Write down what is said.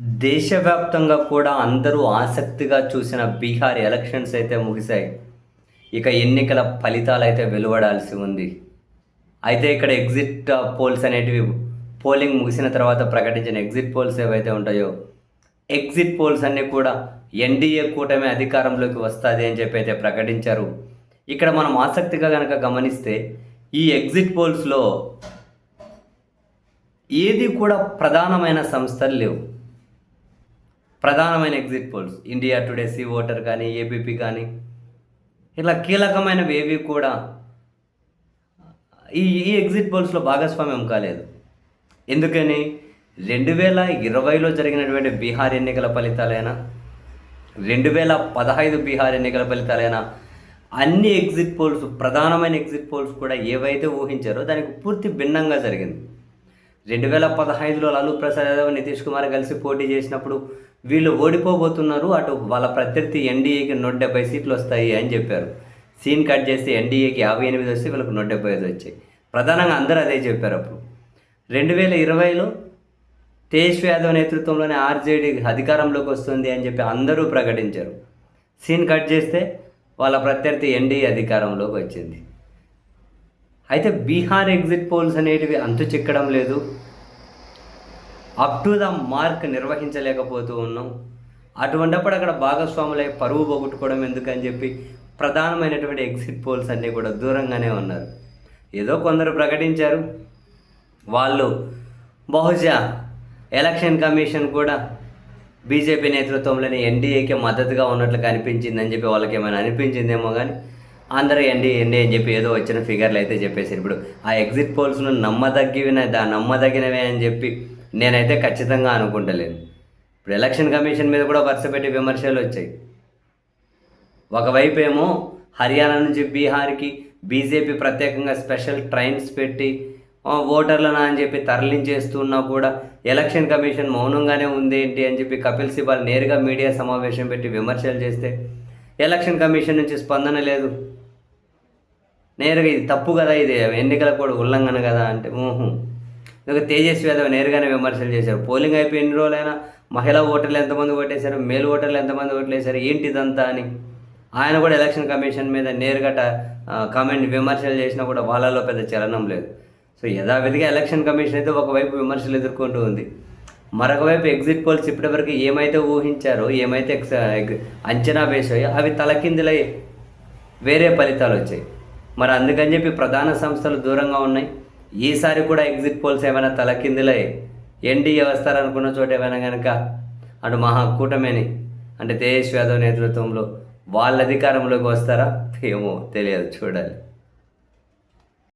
దేశవ్యాప్తంగా కూడా అందరూ ఆసక్తిగా చూసిన బీహార్ ఎలక్షన్స్ అయితే ముగిశాయి. ఇక ఎన్నికల ఫలితాలు అయితే వెలువడాల్సి ఉంది. అయితే ఇక్కడ ఎగ్జిట్ పోల్స్ అనేటివి పోలింగ్ ముగిసిన తర్వాత ప్రకటించిన ఎగ్జిట్ పోల్స్ ఏవైతే ఉంటాయో ఎగ్జిట్ పోల్స్ అన్నీ కూడా ఎన్డీఏ కూటమి అధికారంలోకి వస్తుంది అని చెప్పి అయితే ప్రకటించారు. ఇక్కడ మనం ఆసక్తిగా కనుక గమనిస్తే ఈ ఎగ్జిట్ పోల్స్లో ఏది కూడా ప్రధానమైన సంస్థలు లేవు. ప్రధానమైన exit polls India Today C voter కానీ ఏబీపీ కానీ. ఇలా కీలకమైనవి ఏవి కూడా ఈ ఈ ఎగ్జిట్ పోల్స్లో భాగస్వామ్యం కాలేదు. ఎందుకని? రెండు వేల ఇరవైలో జరిగినటువంటి బీహార్ ఎన్నికల ఫలితాలైనా రెండు వేల పదహైదు బీహార్ ఎన్నికల ఫలితాలైనా అన్ని ఎగ్జిట్ పోల్స్ ప్రధానమైన ఎగ్జిట్ పోల్స్ కూడా ఏవైతే ఊహించారో దానికి పూర్తి భిన్నంగా జరిగింది. రెండు వేల పదహైదులో లాలూ ప్రసాద్ యాదవ్ నితీష్ కుమార్ కలిసి పోటీ చేసినప్పుడు వీళ్ళు ఓడిపోబోతున్నారు అటు వాళ్ళ ప్రత్యర్థి ఎన్డీఏకి నూట డెబ్బై సీట్లు వస్తాయి అని చెప్పారు. సీన్ కట్ చేస్తే ఎన్డీఏకి యాభై ఎనిమిది వస్తే వీళ్ళకి నూట డెబ్బై ఐదు వచ్చాయి. ప్రధానంగా అందరూ అదే చెప్పారు అప్పుడు. రెండు వేల ఇరవైలో తేజ్ యాదవ్ నేతృత్వంలోనే ఆర్జేడీ అధికారంలోకి వస్తుంది అని చెప్పి అందరూ ప్రకటించారు. సీన్ కట్ చేస్తే వాళ్ళ ప్రత్యర్థి ఎన్డీఏ అధికారంలోకి వచ్చింది. అయితే బీహార్ ఎగ్జిట్ పోల్స్ అనేటివి అంతు చిక్కడం లేదు. అప్ టు ద మార్క్ నిర్వహించలేకపోతూ ఉన్నాం. అటువంటిప్పుడు అక్కడ భాగస్వాములై పరువు పోగొట్టుకోవడం ఎందుకని చెప్పి ప్రధానమైనటువంటి ఎగ్జిట్ పోల్స్ అన్నీ కూడా దూరంగానే ఉన్నారు. ఏదో కొందరు ప్రకటించారు. వాళ్ళు బహుశా ఎలక్షన్ కమిషన్ కూడా బీజేపీ నేతృత్వంలోని ఎన్డీఏకి మద్దతుగా ఉన్నట్లు కనిపించిందని చెప్పి వాళ్ళకి ఏమైనా అనిపించిందేమో కానీ అందరూ ఎన్డీ ఎన్డీ అని చెప్పి ఏదో వచ్చిన ఫిగర్లు అయితే చెప్పేసి ఇప్పుడు ఆ ఎగ్జిట్ పోల్స్ను నమ్మదగిన దా నమ్మదగినవే అని చెప్పి నేనైతే ఖచ్చితంగా అనుకుంటలేను. ఇప్పుడు ఎలక్షన్ కమిషన్ మీద కూడా వరుస పెట్టి విమర్శలు వచ్చాయి. ఒకవైపు ఏమో హర్యానా నుంచి బీహార్కి బీజేపీ ప్రత్యేకంగా స్పెషల్ ట్రైన్స్ పెట్టి ఓటర్లనా ఓటర్లను అని చెప్పి తరలించేస్తున్నా కూడా ఎలక్షన్ కమిషన్ మౌనంగానే ఉంది ఏంటి అని చెప్పి కపిల్ సిబాల్ నేరుగా మీడియా సమావేశం పెట్టి విమర్శలు చేస్తే ఎలక్షన్ కమిషన్ నుంచి స్పందన లేదు. నేరుగా ఇది తప్పు కదా ఇది ఎన్నికల కూడా ఉల్లంఘన కదా అంటే ఊహు ఇంకా తేజస్వి యాదవ్ నేరుగానే విమర్శలు చేశారు. పోలింగ్ అయిపోయి ఎన్ని రోజులైనా మహిళా ఓటర్లు ఎంతమంది ఓటేశారు? మేలు ఓటర్లు ఎంతమంది ఓట్లేశారు? ఏంటి ఇదంతా అని ఆయన కూడా ఎలక్షన్ కమిషన్ మీద నేరుగా కామెంట్ విమర్శలు చేసినా కూడా వాళ్ళలో పెద్ద చలనం లేదు. సో యథావిధిగా ఎలక్షన్ కమిషన్ అయితే ఒకవైపు విమర్శలు ఎదుర్కొంటూ ఉంది. మరొక వైపు ఎగ్జిట్ పోల్స్ ఇప్పటివరకు ఏమైతే ఊహించారో ఏమైతే ఎక్స్ అంచనా వేసాయో అవి తలకిందులై వేరే ఫలితాలు వచ్చాయి. మరి అందుకని చెప్పి ప్రధాన సంస్థలు దూరంగా ఉన్నాయి. ఈసారి కూడా ఎగ్జిట్ పోల్స్ ఏమైనా తలకిందులై? ఎన్డీఏ వస్తారనుకున్న చోట ఏమైనా కనుక అటు మహాకూటమిని అంటే తేజస్వి యాదవ్ నేతృత్వంలో వాళ్ళ అధికారంలోకి వస్తారా? ఏమో తెలియదు చూడాలి.